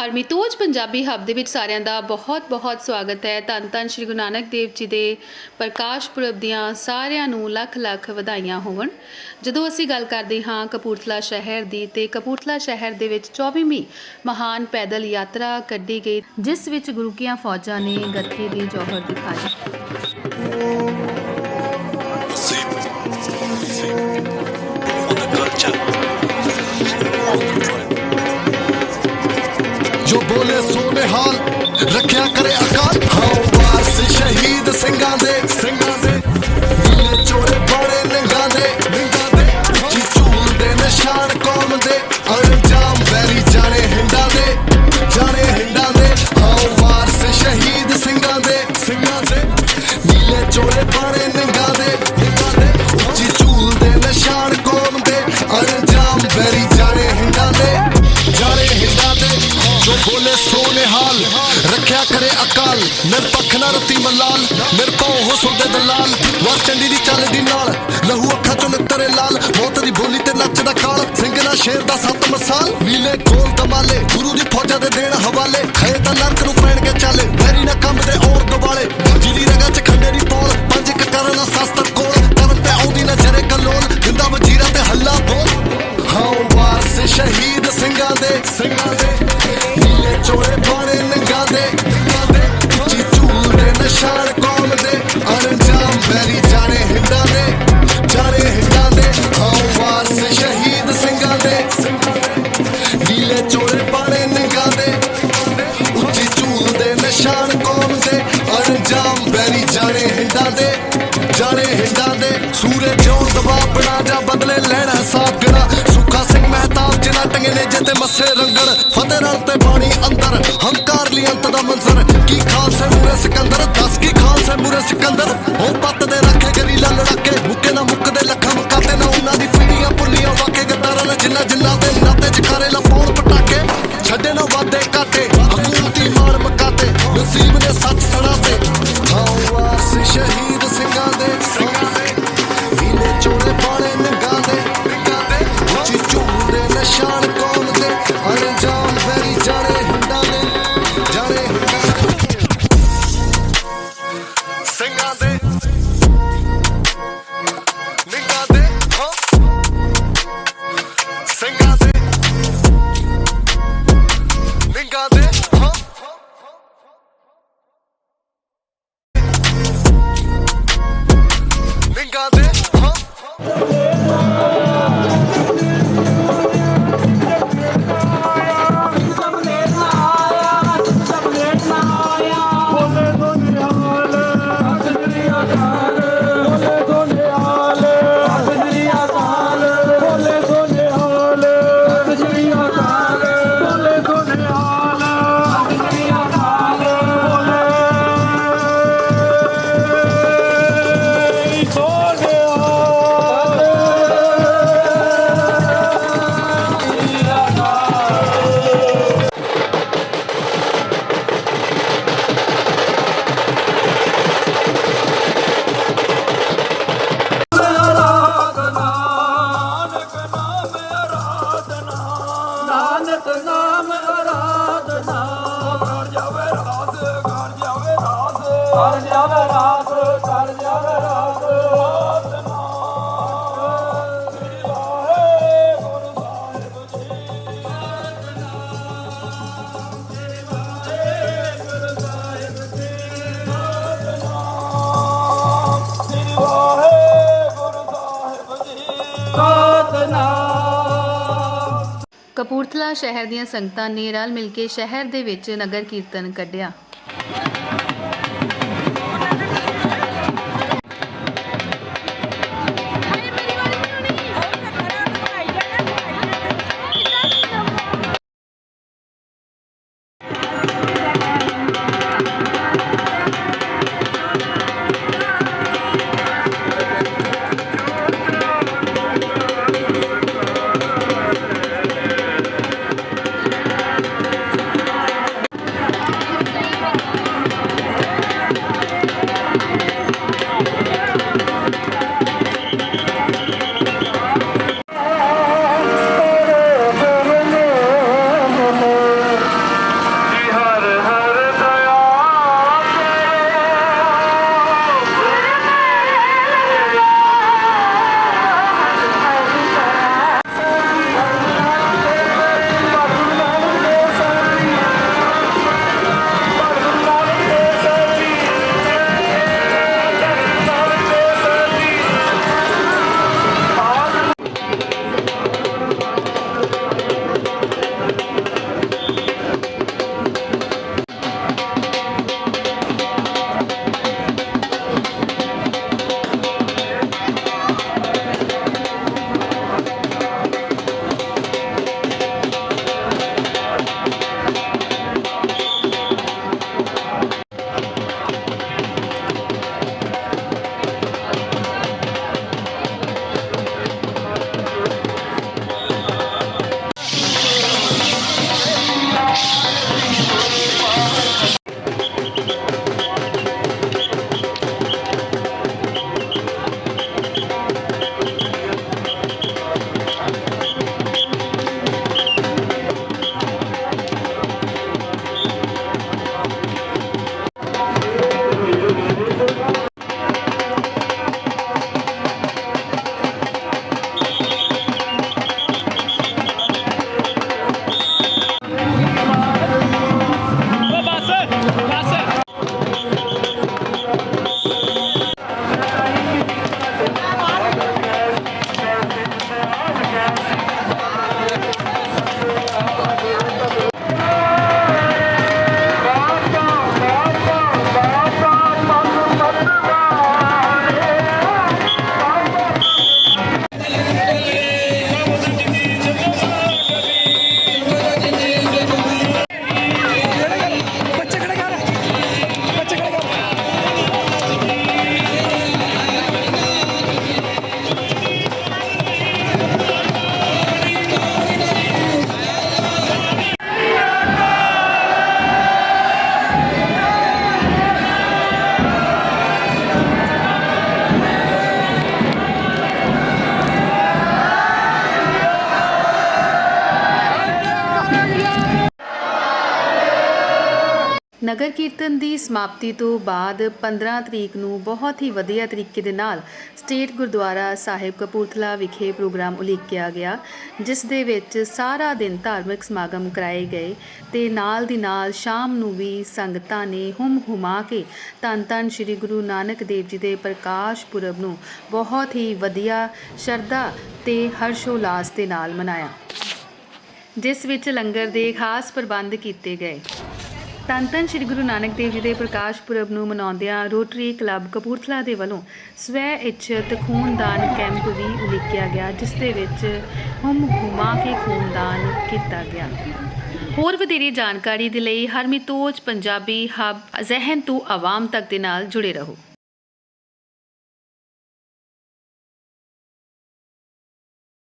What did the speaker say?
ਹਰਮਿਤੋਜ ਪੰਜਾਬੀ ਹੱਬ ਦੇ ਵਿੱਚ ਸਾਰਿਆਂ ਦਾ ਬਹੁਤ-ਬਹੁਤ ਸਵਾਗਤ ਹੈ। ਧੰਨ ਧੰਨ ਸ਼੍ਰੀ ਗੁਰੂ ਨਾਨਕ ਦੇਵ ਜੀ ਦੇ ਪ੍ਰਕਾਸ਼ ਪੁਰਬ ਦੀਆਂ ਸਾਰਿਆਂ ਨੂੰ ਲੱਖ-ਲੱਖ ਵਧਾਈਆਂ ਹੋਵਣ। ਜਦੋਂ ਅਸੀਂ ਗੱਲ ਕਰਦੇ ਹਾਂ ਕਪੂਰਥਲਾ ਸ਼ਹਿਰ ਦੀ, ਤੇ ਕਪੂਰਥਲਾ ਸ਼ਹਿਰ ਦੇ ਵਿੱਚ 24ਵੀਂ ਮਹਾਨ ਪੈਦਲ ਯਾਤਰਾ ਕੱਢੀ ਗਈ, ਜਿਸ ਵਿੱਚ ਗੁਰੂ ਕੀਆਂ ਫੌਜਾਂ ਨੇ ਗੱਥੇ ਦੀ ਜੋਹਰ ਦਿਖਾਈ। ਜੋ ਬੋਲੇ ਸੋ ਰੱਖਿਆ ਕਰੇ ਅਕਾਲ। ਹਾਂ ਵਾਰਸ ਸ਼ਹੀਦ ਸਿੰਘਾਂ ਦੇ ਕਰੇ ਨਿਰਪੱਖ ਨਾ ਰਤੀ ਮਲਾਲ ਨਿਰਭਉ ਹੋ ਸੋਦੇ ਦਲਾਲ। ਵਾਰ ਚੰਡੀ ਦੀ ਚੱਲਦੀ ਨਾਲ, ਲਹੂ ਅੱਖਾਂ ਚੋਂ ਨਿੱਤਰੇ ਲਾਲ। ਮੌਤ ਦੀ ਬੋਲੀ ਤੇ ਨੱਚਦਾ ਖਾਲ, ਸਿੰਘ ਨਾ ਸ਼ੇਰ ਦਾ ਸੱਤ ਮਸਾਲ। ਨੀਲੇ ਕੋਲ ਦਮਾਲੇ ਗੁਰੂ ਦੀ ਫੌਜਾਂ ਦੇ ਦੇਣ ਹਵਾਲੇ। ਖੇ ਤਾਂ ਨਰਕ ਨੂੰ ਪੈਣਗੇ ਚਾਲੇ, ਵੈਰੀ ਨਾ ਕੰਮ ਦੇ ਵੈਰੀ ਦੇ, ਜਾਣੇ ਹਿੰਦਾਂ ਦੇ। ਸੂਰੇ ਜਿਉਂ ਦਬਾ ਬਣਾ ਜਾ ਬਦਲੇ ਲੈਣਾ ਜਿਹੜਾ ਸੁੱਖਾ ਸਿੰਘ ਮਹਿਤਾਬ, ਜਿਨ੍ਹਾਂ ਟੰਗੇ ਨੇ ਜਿੱਤੇ ਮੱਸੇ ਰੰਗਣ। ਫਤਿਹ ਨਾਲ ਤੇ ਬਾਣੀ ਅੰਦਰ, ਹੰਕਾਰ ਲਈ ਅੰਤ ਦਾ ਮੰਜ਼ਰ। ਕੀ ਖਾਲਸੇ ਮੂਰੇ ਸਿਕੰਦਰ? ਦੱਸ ਕੀ ਖਾਲਸੇ ਮੂਰੇ ਸਿਕੰਦਰ? ਉਹ ਪੱਤ ਨਾਨਕ ਨਾਮ ਅਰਾਧਨਾ। ਕਰ ਜਾਵੇ ਰਾਸ ਕਰ ਜਾਵੇ ਰਾਸ ਕਰ ਜਾਵੇ ਕਪੂਰਥਲਾ ਸ਼ਹਿਰ ਦੀਆਂ ਸੰਗਤਾਂ ਨੇ ਰਲ ਮਿਲ ਕੇ ਸ਼ਹਿਰ ਦੇ ਵਿੱਚ ਨਗਰ ਕੀਰਤਨ ਕੱਢਿਆ। ਨਗਰ ਕੀਰਤਨ ਦੀ ਸਮਾਪਤੀ ਤੋਂ ਬਾਅਦ 15 ਤਰੀਕ ਨੂੰ ਬਹੁਤ ਹੀ ਵਧੀਆ ਤਰੀਕੇ ਦੇ ਨਾਲ ਸਟੇਟ ਗੁਰਦੁਆਰਾ ਸਾਹਿਬ ਕਪੂਰਥਲਾ ਵਿਖੇ ਪ੍ਰੋਗਰਾਮ ਉਲੀਕਿਆ ਗਿਆ, ਜਿਸ ਦੇ ਵਿੱਚ ਸਾਰਾ ਦਿਨ ਧਾਰਮਿਕ ਸਮਾਗਮ ਕਰਾਏ ਗਏ ਤੇ ਨਾਲ ਦੀ ਨਾਲ ਸ਼ਾਮ ਨੂੰ ਵੀ ਸੰਗਤਾਂ ਨੇ ਹੁਮ ਹੁਮਾ ਕੇ ਧੰਨ ਧੰਨ ਸ੍ਰੀ ਗੁਰੂ ਨਾਨਕ ਦੇਵ ਜੀ ਦੇ ਪ੍ਰਕਾਸ਼ ਪੁਰਬ ਨੂੰ ਬਹੁਤ ਹੀ ਵਧੀਆ ਸ਼ਰਧਾ ਤੇ ਹਰਸ਼ੋਲਾਸ ਦੇ ਨਾਲ ਮਨਾਇਆ, ਜਿਸ ਵਿੱਚ ਲੰਗਰ ਦੇ ਖਾਸ ਪ੍ਰਬੰਧ ਕੀਤੇ ਗਏ। ਧੰਨ ਧੰਨ ਸ੍ਰੀ ਗੁਰੂ ਨਾਨਕ ਦੇਵ ਜੀ ਦੇ ਪ੍ਰਕਾਸ਼ ਪੁਰਬ ਨੂੰ ਮਨਾਉਂਦਿਆਂ ਰੋਟਰੀ ਕਲੱਬ ਕਪੂਰਥਲਾ ਦੇ ਵੱਲੋਂ ਸਵੈ ਇੱਛਤ ਖੂਨਦਾਨ ਕੈਂਪ ਵੀ ਉਲੀਕਿਆ ਗਿਆ, ਜਿਸ ਦੇ ਵਿੱਚ ਹੁਮ ਹੁਮਾ ਕੇ ਖੂਨਦਾਨ ਕੀਤਾ ਗਿਆ। ਹੋਰ ਵਧੇਰੇ ਜਾਣਕਾਰੀ ਦੇ ਲਈ ਹਰਮਿਤੋਜ ਪੰਜਾਬੀ ਹੱਬ, ਜ਼ਹਿਨ ਤੋਂ ਆਵਾਮ ਤੱਕ ਦੇ ਨਾਲ ਜੁੜੇ ਰਹੋ।